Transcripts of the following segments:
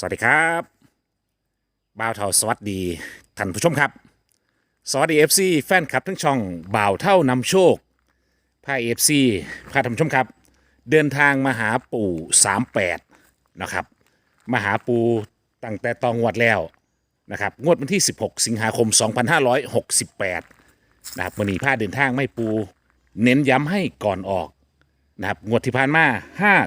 สวัสดีครับบ่าวเท่าสวัสดีท่านผู้ชมครับ สวัสดี FC แฟนคลับทั้งช่องบ่าวเท่านำโชคพา FC พาท่านผู้ชมครับ เดินทางมาหาปู่38นะครับมาหาปู่ตั้งแต่ตองงวดแล้วนะครับงวดวันที่ 16 สิงหาคม 2568นะครับมือนีพาเดินทางไม่ปู เน้นย้ำให้ก่อนออกนะครับงวดที่ผ่านมา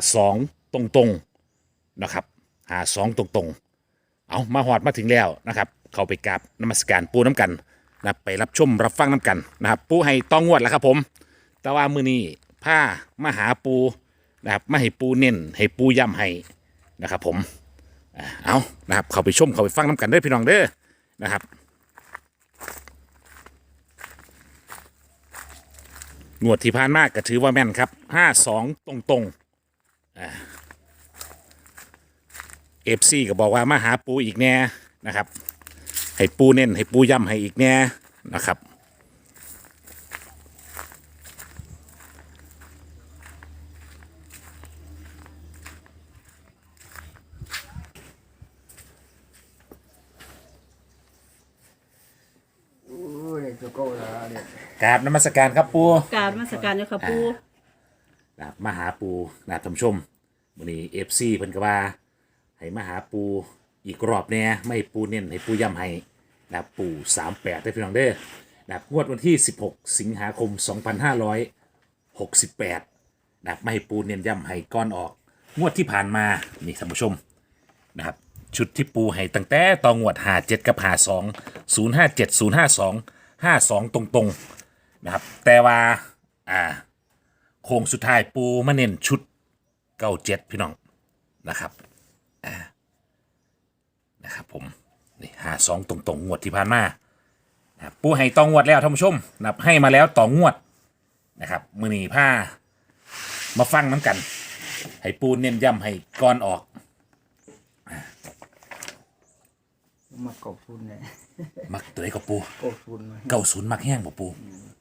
52 ตรงๆนะครับ หาสองตรงๆ เอามาหอดมาถึงแล้วนะครับ เข้าไปกราบนมัสการปูน้ำกันนะไปรับชมรับฟังน้ำกันนะครับ ปูให้ต้องงวดแล้วครับผม แต่ว่ามือนี้ผ้ามาหาปูนะครับมาให้ปูเน้นให้ปูย้ำให้นะครับผมเอานะครับเข้าไปชมเข้าไปฟังน้ำกันเด้อพี่น้องเด้อนะครับงวดที่ผ่านมากก็ถือว่าแม่นครับห้าสองตรงๆ เอฟซีก็บอกว่ามาหาปูอีกแน่นะครับ ให้ปูเน้นให้ปูย่ำให้อีกแน่นะครับโอ้ยตัวเก่าแล้วเนี่ยกราบนมัสการครับปูกรารมาสการเจ้าค่ะปูนะครับมาหาปูนะครับท่านผู้ชมวันนี้เอฟซีเพิ่นก็ว่า ให้มาหาปูอีกรอบแน่ไม่ปูเน้นให้ปูย่ำให้นะครับปูสามแปดได้พี่น้องเด้อนะครับงวดวันที่ 16 สิงหาคม 2568นะครับไม่ปูเน้นย่ำให้ก้อนออก งวดที่ผ่านมานี่ท่านผู้ชมนะครับชุดที่ปูให้ตั้งแต่ตองวดหาเจ็ดกับหาสองศูนย์ห้าเจ็ดศูนย์ห้าสองห้าสองตรงๆนะครับแต่ว่าอ่าโค้งสุดท้ายปูมาเน้นชุดเก้าเจ็ดพี่น้องนะครับ อ่านะครับผมนี่หาสองตรงๆงวดที่ผ่านมานะครับปูให้ตองวดแล้วท่านผู้ชมนะครับให้มาแล้วต่องวดนะครับมือนีผ้ามาฟังน้ำกัน ให้ปูเน้นย้ำให้ก่อนออกมาเก่าซุนเนี่ยมักตัวไหนก็ปูเก่าซุนมาเก้าศูนย์มักแห้งบ่ปู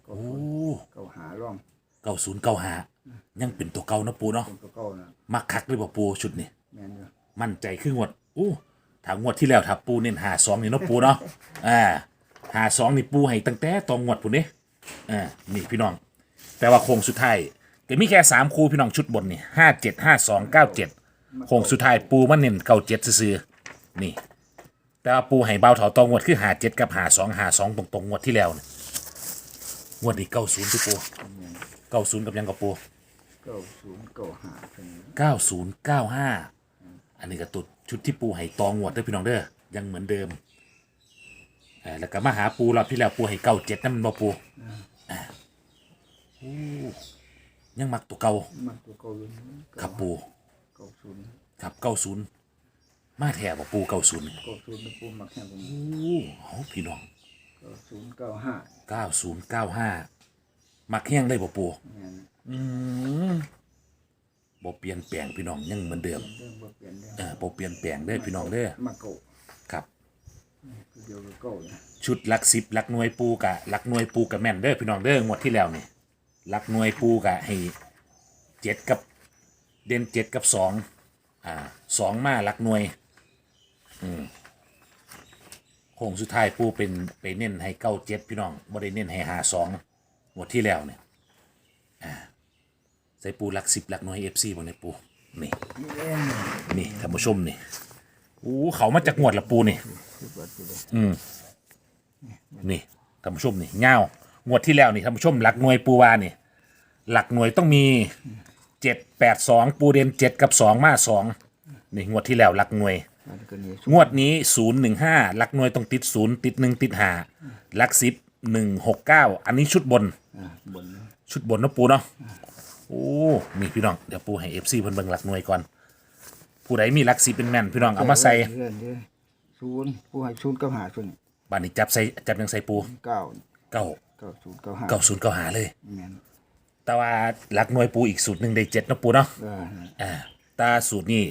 เก่าโอ้ซุนเก่าหาร่องเก้าศูนย์เก้าหายังเป็นตัวเก่านะปูเนาะคนตัวเก่านะมักคักเลยบ่ปูชุดนี้แม่นอยู่มั่นใจครึ่งวดอู้ถางวดที่แล้วถ้าปูเน้นหาสองนี่เนาะปูเนาะอ่าหาสองนี่ปูให้ตั้งแต่ตองวดปุ่นนี่อ่านี่พี่น้อง แต่ว่าโค้งสุดท้ายก็มีแค่สามคู่พี่น้องชุดบนนี่ห้าเจ็ดห้าสองเก้าเจ็ดโค้งสุดท้ายปูมันเน้นเก้าเจ็ดซื่อๆนี่ แต่ว่าปูให้เบาเถาตองวดคือหาเจ็ดกับหาสองหาสองตรงๆงวดที่แล้วนี่งวดนี้เก้าศูนย์ที่ปูเก้าศูนย์กับยังกับปูเก่าซุนเก่าหาเป็นเก้าศูนย์เก้าห้า อันนี้ก็ตุดชุดที่ปูให้ตองงวดเด้อพี่น้องเด้อยังเหมือนเดิมอ่าแล้วก็มาหาปูรอบที่แล้วปูให้เก้าเจ็ดนั่นมันบ่ปูอ่าโอ้ยังมักตัวเก่ามันตัวเก่าอยู่ครับปูเก่าซุนครับเก้าศูนย์มาแถบบ่ปูเก้าศูนย์เก่าซุนเป็นปูมักแห้งผมโอ้เอาพี่น้องเก่าซุนเก่าห้าเก้าศูนย์เก้าห้ามักแห้งได้บ่ปู แม่น อืม บ่เปลี่ยนแปลงพี่น้องยังเหมือนเดิมเรื่องบ่เปลี่ยนเรื่องเออบ่เปลี่ยนแปลงเด้อพี่น้องเด้อมาเก่าครับ คือเดียวกับเก่านะชุดหลักสิบหลักหน่วยปูกะหลักหน่วยปูกะแม่นเด้อพี่น้องเด้องวดที่แล้วนี่หลักหน่วยปูกะให้เจ็ดกับเด่นเจ็ดกับสองอ่าสองมาหลักหน่วยอืมโค้งสุดท้ายปูเป็นไปเน้นให้เก้าเจ็ดพี่น้องบ่ได้เน้นให้หาสองงวดที่แล้วเนี่ยอ่า ใส่ปูหลักสิบหลักหน่วยเอฟซีบนในปูนี่นี่เองนี่ท่านผู้ชมนี่อู้เขามาจากงวดละปูนี่คือว่าสิเลยนี่ท่านผู้ชมนี่เงางวดที่แล้วนี่ท่านผู้ชมหลักหน่วยปูวานี่ หลักหน่วยต้องมีเจ็ดแปดสองปูเดนเจ็ดกับสองมาสองนี่งวดที่แล้วหลักหน่วยอันก็นี่งวดนี้ศูนย์หนึ่งห้าหลักหน่วยต้องติดศูนย์ติดหนึ่งติดห้าหลักสิบหนึ่งหกเก้าอันนี้ชุดบนอ่าบนชุดบนเนาะปูเนาะ โอ้นี่พี่น้องเดี๋ยวปูให้เอฟซีเพิ่นเบิ่งหลักหน่วยก่อน ผู้ใดมีหลักสิบเป็นแม่นพี่น้องเอามาใส่เรื่อยๆศูนย์ผู้ให้ศูนย์เก่าหาซุนบ้านนี้จับใส่จับยังใส่ปูเก้าเก้าเก้าศูนย์เก้าห้าเก้าศูนย์เก้าหาเลย แม่นแต่ว่าหลักหน่วยปูอีกสูตรหนึ่งได้เจ็ดเนาะปูเนาะเอออ่าตาสูตรนี่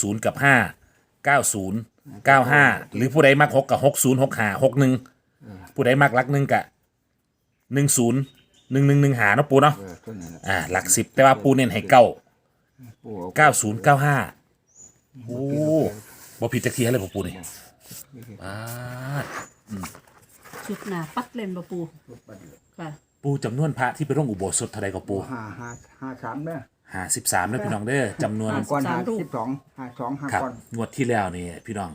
ศูนย์กับห้าเก้าศูนย์เก้าห้าหรือผู้ใดมักหกกับหกศูนย์หกหาหกหนึ่งผู้ใดมักหลักหนึ่งกับหนึ่งศูนย์ หนึ่งหนึ่งหนึ่งหาเนาะปูเนาะเออตัวนี้แหละอ่าหลักสิบแต่ว่าปูเน้นให้เก้าผู้เอาเก้าศูนย์เก้าห้าโอ้บ่ผิดจักเทียเลยบ่ปูนี่ปาดชุดหนาปัดเล่นบ่ปูรูปปัดเลยค่ะปูจำนวนพระที่ไปร่วงอุโบสถเท่าใดก็ปูห้าห้าห้าสามเนี่ยห้าสิบสามนะพี่น้องเด้อจำนวนห้าก้อนห้าสามรูปสิบสองห้าสองห้าครับก้อนงวดที่แล้วนี่พี่น้อง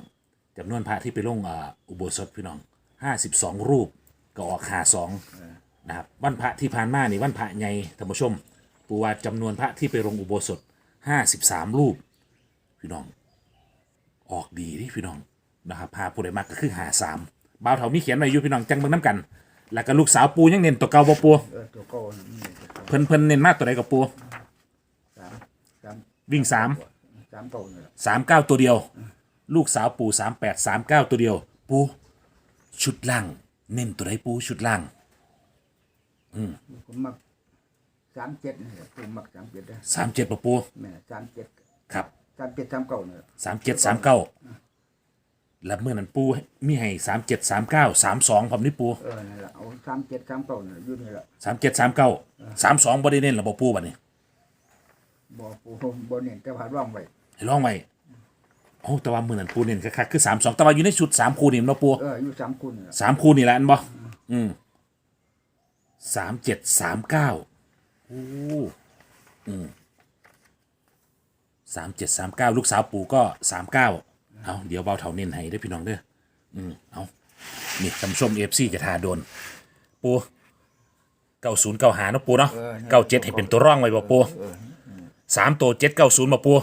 จำนวนพระที่ไปลงอ่าอุโบสถพี่น้องห้าสิบสองรูปก็ออกหาสอง นะครับวันพระที่ผ่านมานี่วันพระใหญ่ท่านผู้ชม ปูว่าจำนวนพระที่ไปลงอุโบสถห้าสิบสามรูป พี่น้อง ออกดีที่พี่น้องนะครับพาผู้ใดมากก็คือหาสามบ่าวเถามีเขียนไว้อยู่พี่น้องจังเบิ่งน้ำกัน แล้วก็ลูกสาวปูยังเน้นตัวเก่าบ่ปูเออตัวเก้านี่ตัวเก้าเพิ่นเพิ่นเน้นมากตัวใดกับปู สามสามวิ่งสาม สามเก้าเนี่ยสามเก้าตัวเดียว ลูกสาวปู่สามแปดสามเก้าตัวเดียว ปู ชุดล่าง เน้นตัวไหนปูชุดล่าง ผมมักสามเจ็ดเนี่ยผมมักสามเจ็ดนะสามเจ็ดปะปูแม่สามเจ็ดครับสามเจ็ดสามเก้าเนี่ยสามเจ็ดสามเก้าแล้วเมื่อนั้นปูมีให้สามเจ็ดสามเก้าสามสองผมนี่ปูเออนี่นแหละเอาสามเจ็ดสามเก้าเนี่ยอยู่นี่แหละสามเจ็ดสามเก้าสามสองบริเน้นหรอปะปูบัดนี้บ่ปูบ่เน้นแต่ว่าร่องไว้ให้ลองไว้โอ้แต่ว่าเมื่อนั้นปูเน้นคักๆคือสามสองแต่ว่าอยู่ในชุดสามคูนี่มันบ่ปูเอออยู่สามคุณเนี่ยสามคูนี่แหละอันบ่อืม สามเจ็ดสามเก้าโอ้อืมสามเจ็ดสามเก้าลูกสาวปู่ก็สามเก้าเอาเดี๋ยวเบาเถาเน้นให้ได้อพี่น้องเด้ออืมเอานี่ตำส้มเอฟซีจะทาโดน ปูเก้าศูนย์เก้าหาเนาะปูเนาะเก้าเจ็ดให้เป็นตัวร่องไว้บ่ปูสามตัวเจ็ดเก้าศูนย์บ่ปู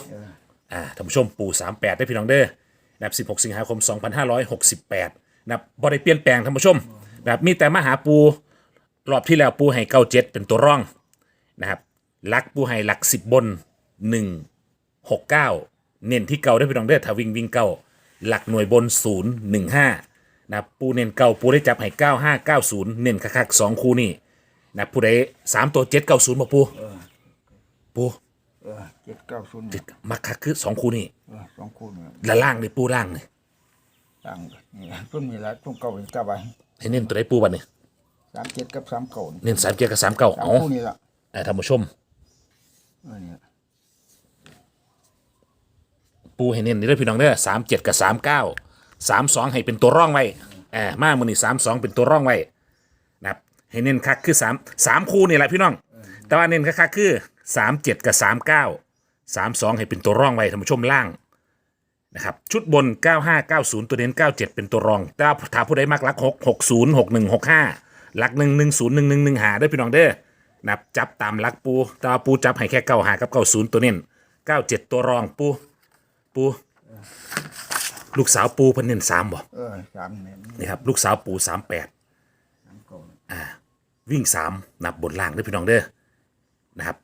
อ่าท่านผู้ชมปูสามแปดได้อพี่น้องเด้อนับสิบหกสิงหาคมสองพันห้าร้อยหกสิบแปดนับบ่ได้เปลี่ยนแปลงท่านผู้ชมนะครับมีแต่มาหาปู รอบที่แล้วปูให้เก้าเจ็ดเป็นตัวร่องนะครับลักปูให้หลักสิบบนหนึ่งหกเก้าเน้นที่เก่าได้พี่น้องเด้อถ้าวิ่งวิ่งเก้าหลักหน่วยบนศูนย์หนึ่งห้านะครับปูเน้นเก่าปูได้จับให้เก้าห้าเก้าศูนย์เน้นคักๆสองคู่นี่นะครับผู้ใดสามตัวเจ็ดเก้าศูนย์มาปูปูเออเจ็ดเก้าศูนย์เจ็ดมักคักคือสองคู่นี่เออสองคุณเนี่ยและล่างนี่ปูล่างนี่ตั้งนี่ต้นมีละต้นเก่าอีกเก้าใบให้เน้นตัวใดปูบัดนี่ สามเจ็ดกับสามเก่าเน้นสามเจ็ดกับสามเก้าสามเอาคู่นี่ละเอ่อท่านผู้ชมเออเนี่ยปูให้เน้นนี่เลยพี่น้องเด้อสามเจ็ดกับสามเก้าสามสองให้เป็นตัวร่องไว้แอบมามือนี่สามสองเป็นตัวร่องไว้นะครับให้เน้นคักคือสามสามคู่นี่แหละพี่น้อง แต่ว่าเน้นคักๆคือสามเจ็ดกับสามเก้าสามสองให้เป็นตัวร่องไว้ท่านผู้ชมล่างนะครับชุดบน 9590 ตัวเน้น 97 เป็นตัวรองแต่ว่าถ้าผู้ใดมักรัก 6 60 61 65 ลัก1 1 0 1 1 1หาได้อพี่น้องเด้อนะครับจับตามลักปูแต่ว่าปูจับให้แค่9หากับ90ตัวเน้น97ตัวรองปูปู ลูกสาวปูเพิ่นเน้น3บ่เออสามเนี่ยนี่ครับลูกสาวปู38สามเก่าวิ่ง3นับบนล่างได้อพี่น้องเด้อนะครับ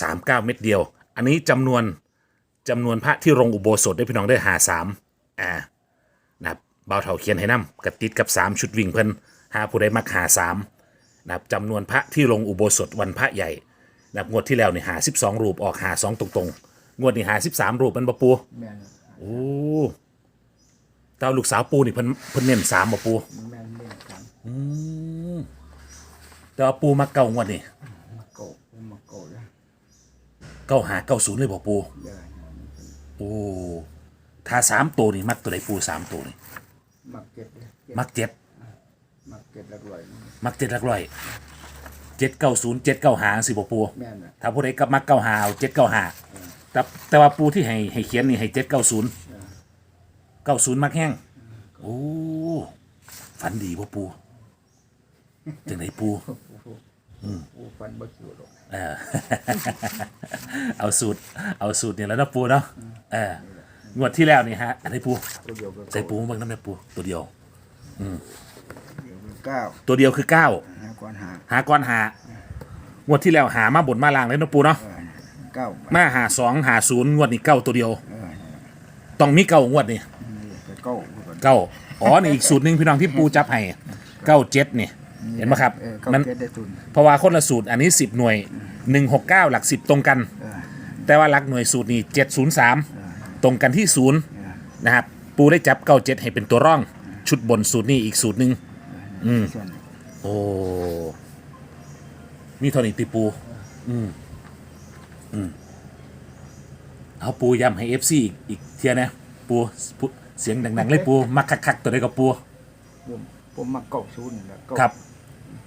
สามเก้าเม็ดเดียว อันนี้จำนวนจำนวนพระที่ลงอุโบสถได้อพี่น้องได้อหาสามอ่านะครับเบาเถาเขียนให้นำกับติดกับ3ชุดวิ่งเพิ่น หาผู้ใดมักหาสามนะครับจำนวนพระที่ลงอุโบสถวันพระใหญ่นะครับงวดที่แล้วนี่หาสิบสองรูปออกหาสองตรงๆ งวดนี้หาสิบสามรูปมันบะปูแม่นโอ้เต้าลูกสาวปูนี่เพิ่นเพิ่นเน้นสามบะปูมันแม่นแม่นสามแต่ว่าปูมาเก่างวดนี่เก่ามาเก่าแล้วเก้าหาเก้าศูนย์เลยบะปูเดี๋ยวโอ้ถ้าสามตัวนี่มักตัวใดปูสามตัวนี่มักเจ็ดเลยเจ็ดมักเจ็ด มักเจ็ดละด้วยมักเจ็ดหลักร้อยเจ็ดเก้าศูนย์เจ็ดเก้าหาสิบปูแม่นน่ะถ้าผู้ใดกับมักเก้าหาเอาเจ็ดเก้าหาแต่แต่ว่าปูที่ให้ให้เขียนนี่ให้เจ็ดเก้าศูนย์เก้าศูนย์มักแห้งโอ้ฝันดีบ่ปูจังไหนปูโอ้ฟันบ่คิวหรอกเออเอาสูตร เอาสูตรเนี่ยแล้วนะปูเนาะเอองวดที่แล้วนี่ฮะอันนี้ปูตัวเดียวก็ใส่ปูมาเบิ่งน้ำเนี่ยปูตัวเดียวเดียวก็ เก้าตัวเดียวคือเก้าห้าก้อนหาหาก้อนหางวดที่แล้วหามาบนมาล่างเลยนะปูเนาะเออเก้ามาหาสองหาศูนย์งวดนี้เก้าตัวเดียว เออต้องมีเก้างวดนี่นี่ก็เก้าคือกันเก้าอ๋อนี่อีกสูตรหนึ่งพี่น้องที่ปูจับให้เก้าเจ็ดนี่เห็นไหมครับเออเก้ามันเจ็ดได้ทุนเพราะว่าคนละสูตรอันนี้สิบหน่วยหนึ่งหกเก้าหลักสิบตรงกัน เออแต่ว่าหลักหน่วยสูตรนี่เจ็ดศูนย์สามเออตรงกันที่ศูนย์ เออนะครับปูได้จับเก้าเจ็ดให้เป็นตัวร่อง ชุดบนสูตรนี้อีกสูตรหนึ่ง อืม ส่วนโอ้ มีเท่านี้ติปู อืม อืม เอาปูย้ำให้เอฟซีอีกเทียนะ ปูปูเสียงดังๆเลยปู มักคักๆตัวใดก็ปู ผมผมมาเก้าศูนย์แล้วครับ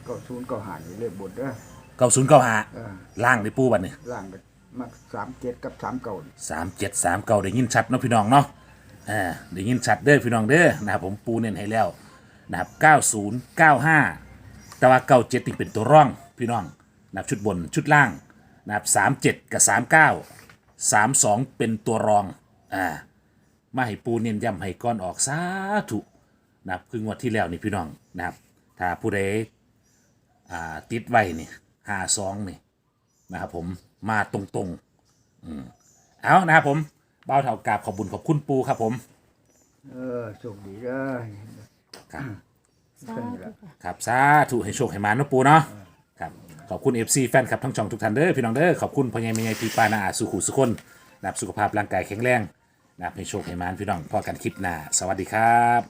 เก้าศูนย์เก้าหานี่เลขบนเด้อเก้าศูนย์เก้าห้าเออล่างเลยปูบัดนี้ล่างก็มาสามเจ็ดกับสามเก้าสามเจ็ดสามเก้าได้ยินชัดเนาะพี่น้องเนาะ อ่า ได้ยินชัดเด้อพี่น้องเด้อนะครับผมปูเน้นให้แล้ว นะครับเก้าศูนย์เก้าห้าแต่ว่าเก้าเจ็ดนี่เป็นตัวร่องพี่น้องนะครับชุดบนชุดล่างนะครับสามเจ็ดกับสามเก้าสามสองเป็นตัวรองอ่ามาให้ปูเน้นย้ำให้ก้อนออกสาธุนะครับคืองวดที่แล้วนี่พี่น้องนะครับถ้าผู้ใดอ่าติดไว้นี่ห้าสองนี่นะครับผมมาตรงๆเอานะครับผมเบ้าเท่ากราบขอบบุญขอบคุณปูครับผม เออโชคดีเด้อ ครับสาธุค่ะ ครับสาธุให้โชคให้มานะปูเนาะครับขอบคุณ FC แฟนคลับทั้งช่องทุกท่านเด้อพี่น้องเด้อขอบคุณพ่อใหญ่แม่ใหญ่พี่ป้านาอาสุขุสุคนนะครับสุขภาพร่างกายแข็งแรงนะครับให้โชคให้มานพี่น้องพอกันคลิปหน้าสวัสดีครับ